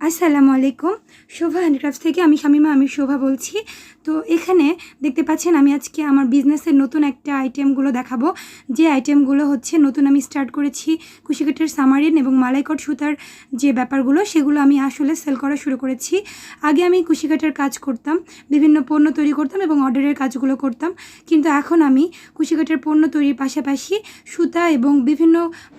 আসসালামু আলাইকুম শোভা হ্যান্ডিক্রাফটস থেকে আমি শামিমা, আমি শোভা বলছি। তো এখানে দেখতে পাচ্ছেন, আমি আজকে আমার বিজনেসের নতুন একটা আইটেমগুলো দেখাবো। যে আইটেমগুলো হচ্ছে, নতুন আমি স্টার্ট করেছি কুশিকাটের সামারিন এবং মালাইকট সুতার যে ব্যাপারগুলো, সেগুলো আমি আসলে সেল করা শুরু করেছি। আগে আমি কুশিকাটের কাজ করতাম, বিভিন্ন পণ্য তৈরি করতাম এবং অর্ডারের কাজগুলো করতাম। কিন্তু এখন আমি কুশিকাটের পণ্য তৈরির পাশাপাশি সুতা এবং বিভিন্ন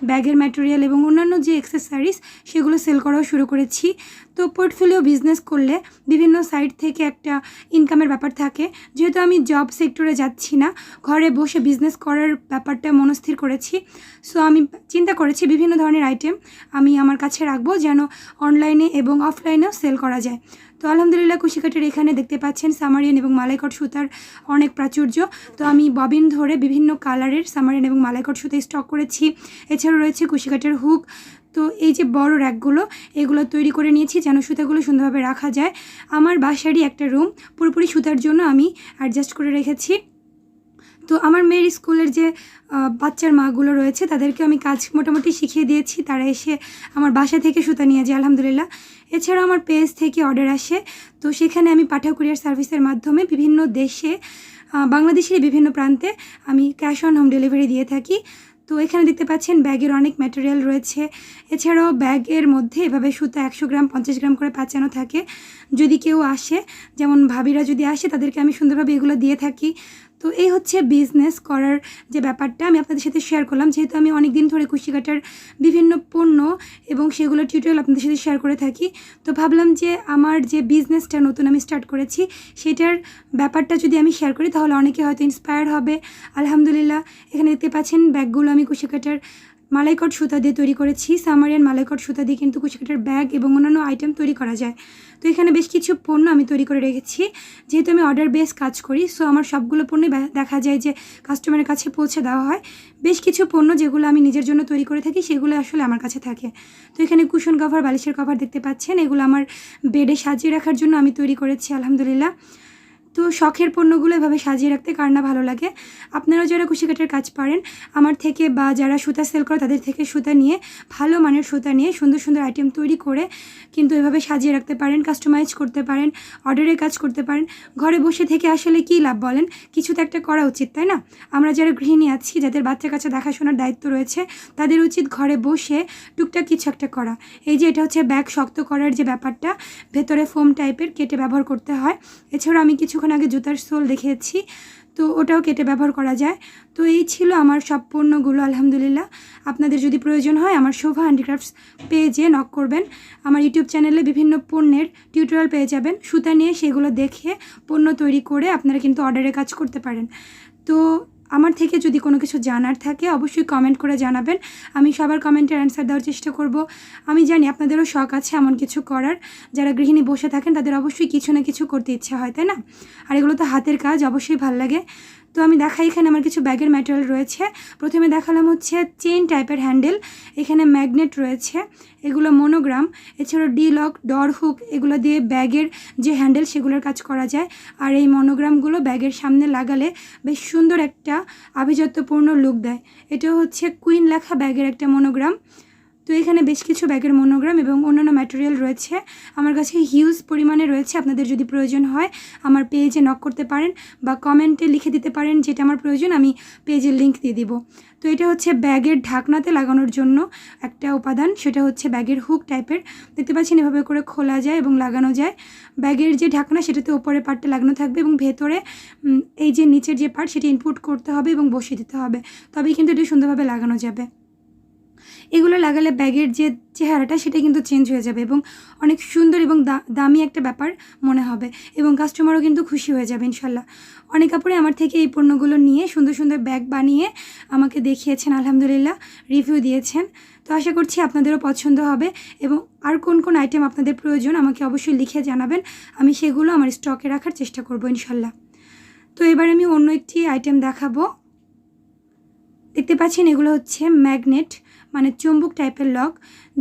ব্যাগের ম্যাটেরিয়াল এবং অন্যান্য যে এক্সেসারিজ সেগুলো সেল করাও শুরু করেছি। তো পোর্টফোলিও বিজনেস করলে বিভিন্ন সাইড থেকে একটা ইনকামের ব্যাপার থাকে। যেহেতু আমি জব সেক্টরে যাচ্ছি না, ঘরে বসে বিজনেস করার ব্যাপারটা মনস্থির করেছি। সো আমি চিন্তা করেছি বিভিন্ন ধরনের আইটেম আমি আমার কাছে রাখব যেন অনলাইনে এবং অফলাইনেও সেল করা যায়। তো আলহামদুলিল্লাহ কুশিকাটের এখানে দেখতে পাচ্ছেন সামারিয়ান এবং মালাইকট সুতার অনেক প্রাচুর্য। তো আমি ববিন ধরে বিভিন্ন কালারের সামারিয়ান এবং মালাইকট সুতা স্টক করেছি। এছাড়াও রয়েছে কুশিকাটের হুক তো এই যে বড় র্যাকগুলো, এগুলো তৈরি করে নিয়েছি যেন সুতাগুলো সুন্দরভাবে রাখা যায়। আমার বাসারই একটা রুম, পুরোপুরি সুতার জন্য আমি অ্যাডজাস্ট করে রেখেছি। তো আমার মেয়ের স্কুলের যে বাচ্চার মাগুলো রয়েছে, তাদেরকে আমি কাজ মোটামুটি শিখিয়ে দিয়েছি। তারা এসে আমার বাসা থেকে সুতা নিয়ে যায়, আলহামদুলিল্লাহ। এছাড়াও আমার পেজ থেকে অর্ডার আসে। তো সেখানে আমি পাঠা কুরিয়ার সার্ভিসের মাধ্যমে বিভিন্ন দেশে বাংলাদেশের বিভিন্ন প্রান্তে আমি ক্যাশ অন হোম ডেলিভারি দিয়ে থাকি। তো এখানে দেখতে পাচ্ছেন ব্যাগের অনেক ম্যাটেরিয়াল রয়েছে। এছাড়াও ব্যাগের মধ্যে এভাবে সুতা একশো গ্রাম, পঞ্চাশ গ্রাম করে পাচানো থাকে। যদি কেউ আসে, যেমন ভাবিরা যদি আসে, তাদেরকে আমি সুন্দরভাবে এগুলো দিয়ে থাকি। তো এই হচ্ছে বিজনেস করার যে ব্যাপারটা আমি আপনাদের সাথে শেয়ার করলাম। যেহেতু আমি অনেক দিন ধরে কুশিকাটার বিভিন্ন পণ্য এবং সেগুলো টিউটোরিয়াল আপনাদের সাথে শেয়ার করে থাকি, তো ভাবলাম যে আমার যে বিজনেসটা নতুন আমি স্টার্ট করেছি, সেটার ব্যাপারটা যদি আমি শেয়ার করি, তাহলে অনেকে হয়তো ইন্সপায়ার হবে। আলহামদুলিল্লাহ, এখানে দেখতে পাচ্ছেন ব্যাগগুলো আমি কুশিকাটার মালাইকট সুতা দিয়ে তৈরি করেছি। সামারিয়ান মালাইকট সুতা দিয়ে কিন্তু কুচিকাটার ব্যাগ এবং অন্যান্য আইটেম তৈরি করা যায়। তো এখানে বেশ কিছু পণ্য আমি তৈরি করে রেখেছি। যেহেতু আমি অর্ডার বেস কাজ করি সো আমার সবগুলো পণ্যই দেখা যায় যে কাস্টমারের কাছে পৌঁছে দেওয়া হয়। বেশ কিছু পণ্য যেগুলো আমি নিজের জন্য তৈরি করে থাকি, সেগুলো আসলে আমার কাছে থাকে। তো এখানে কুশন কভার বালিশের কভার দেখতে পাচ্ছেন। এগুলো আমার বেডে সাজিয়ে রাখার জন্য আমি তৈরি করেছি, আলহামদুলিল্লাহ। তো শখের পণ্যগুলো এভাবে সাজিয়ে রাখতে কার না ভালো লাগে। আপনারাও যারা কুশিকাটের কাজ পারেন, আমার থেকে বা যারা সুতা সেল করে তাদের থেকে সুতা নিয়ে, ভালো মানের সুতা নিয়ে সুন্দর সুন্দর আইটেম তৈরি করে কিন্তু এভাবে সাজিয়ে রাখতে পারেন কাস্টমাইজ করতে পারেন অর্ডারের কাজ করতে পারেন। ঘরে বসে থেকে আসলে কী লাভ বলেন? কিছু তো একটা করা উচিত, তাই না? আমরা যারা গৃহিণী আছি, যাদের বাচ্চা কাচ্চা দেখাশোনার দায়িত্ব রয়েছে, তাদের উচিত ঘরে বসে টুকটাক কিছু একটা করা। এই যে এটা হচ্ছে ব্যাগ শক্ত করার যে ব্যাপারটা, ভেতরে ফোম টাইপের কেটে ব্যবহার করতে হয়। এছাড়াও আমি কিছুক্ষণ আগে জুতার সোল দেখিয়েছি, তো ওটাও কেটে ব্যবহার করা যায়। তো এই ছিল আমার সব পণ্যগুলো, আলহামদুলিল্লাহ। আপনাদের যদি প্রয়োজন হয়, আমার শোভা হ্যান্ডিক্রাফটস পেজে নক করবেন। আমার ইউটিউব চ্যানেলে বিভিন্ন পণ্যের টিউটোরিয়াল পেয়ে যাবেন। সুতা নিয়ে সেগুলো দেখে পণ্য তৈরি করে আপনারা কিন্তু অর্ডারে কাজ করতে পারেন। তো আমার থেকে যদি কোনো কিছু জানার থাকে, অবশ্যই কমেন্ট করে জানাবেন। আমি সবার কমেন্টের অ্যান্সার দেওয়ার চেষ্টা করব। আমি জানি আপনাদেরও শখ আছে এমন কিছু করার। যারা গৃহিণী বসে থাকেন, তাদের অবশ্যই কিছু না কিছু করতে ইচ্ছা হয়, তাই না? আর এগুলো তো হাতের কাজ, অবশ্যই ভালো লাগে। তো আমি দেখাই, এখানে আমার কিছু ব্যাগের ম্যাটেরিয়াল রয়েছে। প্রথমে দেখালাম হচ্ছে চেন টাইপের হ্যান্ডেল এখানে ম্যাগনেট রয়েছে, এগুলো মনোগ্রাম এছাড়াও ডি লক ডর হুক এগুলো দিয়ে ব্যাগের যে হ্যান্ডেল সেগুলোর কাজ করা যায়। আর এই মনোগ্রামগুলো ব্যাগের সামনে লাগালে বেশ সুন্দর একটা আভিজাত্যপূর্ণ লুক দেয়। এটা হচ্ছে কুইন লেখা ব্যাগের একটা মনোগ্রাম তো এখানে বেশ কিছু ব্যাগের মনোগ্রাম এবং অন্যান্য ম্যাটেরিয়াল রয়েছে। আমার কাছে হিউজ পরিমাণে রয়েছে, আপনাদের যদি প্রয়োজন হয় আমার পেজে নক করতে পারেন বা কমেন্টে লিখে দিতে পারেন যেটা আমার প্রয়োজন, আমি পেজের লিংক দিয়ে দিব। তো এটা হচ্ছে ব্যাগের ঢাকনাতে লাগানোর জন্য একটা উপাদান, সেটা হচ্ছে ব্যাগের হুক টাইপের দেখতে পাচ্ছেন এভাবে করে খোলা যায় এবং লাগানো যায়। ব্যাগের যে ঢাকনা, সেটাতে ওপরের পার্টটা লাগানো থাকবে এবং ভেতরে এই যে নিচের যে পার্ট সেটা ইনপুট করতে হবে এবং বসিয়ে দিতে হবে। তবেই কিন্তু এটা সুন্দরভাবে লাগানো যাবে। এগুলো লাগালে ব্যাগের যে চেহারাটা, সেটা কিন্তু চেঞ্জ হয়ে যাবে এবং অনেক সুন্দর এবং দামি একটা ব্যাপার মনে হবে এবং কাস্টমারও কিন্তু খুশি হয়ে যাবে, ইনশাল্লাহ। অনেক কাপড়ে আমার থেকে এই পণ্যগুলো নিয়ে সুন্দর সুন্দর ব্যাগ বানিয়ে আমাকে দেখিয়েছেন, আলহামদুলিল্লাহ রিভিউ দিয়েছেন। তো আশা করছি আপনাদেরও পছন্দ হবে এবং আর কোন কোন আইটেম আপনাদের প্রয়োজন আমাকে অবশ্যই লিখে জানাবেন। আমি সেগুলো আমার স্টকে রাখার চেষ্টা করব, ইনশাল্লাহ। তো এবার আমি অন্য একটি আইটেম দেখাবো। দেখতে পাচ্ছেন, এগুলো হচ্ছে ম্যাগনেট মানে চুম্বুক টাইপের লক।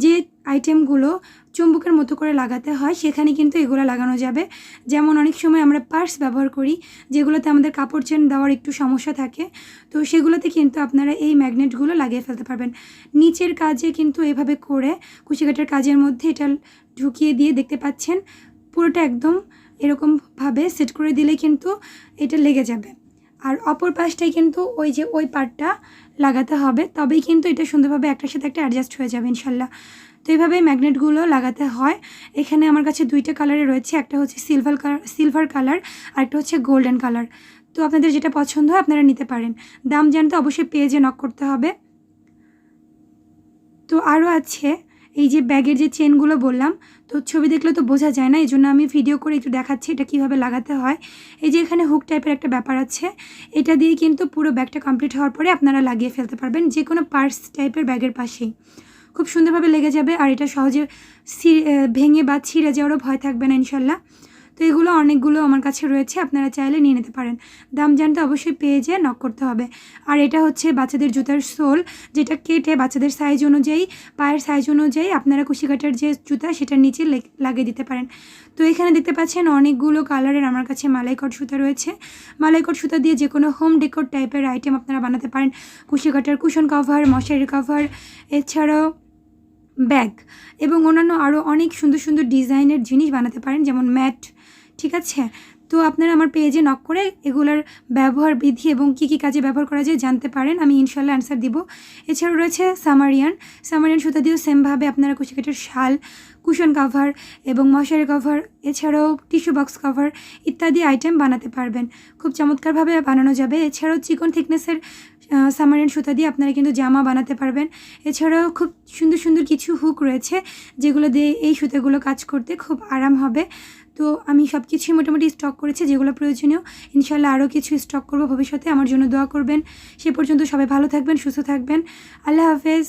যে আইটেমগুলো চুম্বুকের মতো করে লাগাতে হয়, সেখানে কিন্তু এগুলো লাগানো যাবে। যেমন অনেক সময় আমরা পার্স ব্যবহার করি, যেগুলোতে আমাদের কাপড় চেন দেওয়ার একটু সমস্যা থাকে। তো সেগুলোতে কিন্তু আপনারা এই ম্যাগনেটগুলো লাগিয়ে ফেলতে পারবেন। নিচের কাজে কিন্তু এভাবে করে কুচিকাটার কাজের মধ্যে এটা ঢুকিয়ে দিয়ে দেখতে পাচ্ছেন, পুরোটা একদম এরকমভাবে সেট করে দিলে কিন্তু এটা লেগে যাবে। আর অপর পাশটাই কিন্তু ওই যে ওই পার্টটা লাগাতে হবে। তবেই কিন্তু এটা সুন্দরভাবে একটার সাথে একটা অ্যাডজাস্ট হয়ে যাবে ইনশাল্লাহ। তো এইভাবে ম্যাগনেটগুলো লাগাতে হয়। এখানে আমার কাছে দুইটা কালারে রয়েছে। একটা হচ্ছে সিলভার কালার সিলভার কালার আর একটা হচ্ছে গোল্ডেন কালার তো আপনাদের যেটা পছন্দ হয় আপনারা নিতে পারেন। দাম জানতে অবশ্যই পেজে নক করতে হবে। তো আরও আছে এই যে ব্যাগের যে চেনগুলো বললাম, তো ছবি দেখলে তো বোঝা যায় না এই জন্য আমি ভিডিও করে একটু দেখাচ্ছি এটা কীভাবে লাগাতে হয়। এই যে এখানে হুক টাইপের একটা ব্যাপার আছে, এটা দিয়ে কিন্তু পুরো ব্যাগটা কমপ্লিট হওয়ার পরে আপনারা লাগিয়ে ফেলতে পারবেন যে কোনো পার্স টাইপের ব্যাগের পাশেই। খুব সুন্দরভাবে লেগে যাবে, আর এটা সহজে ভেঙে বা ছিঁড়ে যাওয়ারও ভয় থাকবে না, ইনশাল্লাহ। তো এগুলো অনেকগুলো আমার কাছে রয়েছে, আপনারা চাইলে নিয়ে নিতে পারেন। দাম জানতে অবশ্যই পেজে নক করতে হবে। আর এটা হচ্ছে বাচ্চাদের জুতার সোল, যেটা কেটে বাচ্চাদের সাইজ অনুযায়ী, পায়ের সাইজ অনুযায়ী আপনারা কুশি কাটার যে জুতা, সেটার নিচে লেগ- লাগিয়ে দিতে পারেন। তো এখানে দেখতে পাচ্ছেন অনেকগুলো কালারের আমার কাছে মালাইকট সুতা রয়েছে। মালাইকট সুতা দিয়ে যে কোনো হোম ডেকোর টাইপের আইটেম আপনারা বানাতে পারেন। কুশি কাটার কুশন কভার মশারি কভার এছাড়াও ব্যাগ এবং অন্যান্য আরও অনেক সুন্দর সুন্দর ডিজাইনের জিনিস বানাতে পারেন, যেমন ম্যাট ঠিক আছে? তো আপনারা আমার পেজে নক করে এগুলোর ব্যবহার বিধি এবং কী কী কাজে ব্যবহার করা যায় জানতে পারেন। আমি ইনশাল্লাহ অ্যান্সার দিব। এছাড়াও রয়েছে সামারিয়ান সামারিয়ান সুতা দিয়েও সেমভাবে আপনারা কুচিকাটের শাল কুশন কভার এবং মশারি কভার এছাড়াও টিস্যু বক্স কভার ইত্যাদি আইটেম বানাতে পারবেন। খুব চমৎকারভাবে বানানো যাবে। এছাড়াও চিকন থিকনেসের সামারিয়ান সুতা দিয়ে আপনারা কিন্তু জামা বানাতে পারবেন। এছাড়াও খুব সুন্দর সুন্দর কিছু হুক রয়েছে যেগুলো দিয়ে এই সুতাগুলো কাজ করতে খুব আরাম হবে। তো আমি সব কিছুই মোটামুটি স্টক করেছি, যেগুলো প্রয়োজনীয়। ইনশাল্লাহ আরও কিছু স্টক করব ভবিষ্যতে। আমার জন্য দোয়া করবেন। সে পর্যন্ত সবাই ভালো থাকবেন, সুস্থ থাকবেন। আল্লাহ হাফেজ।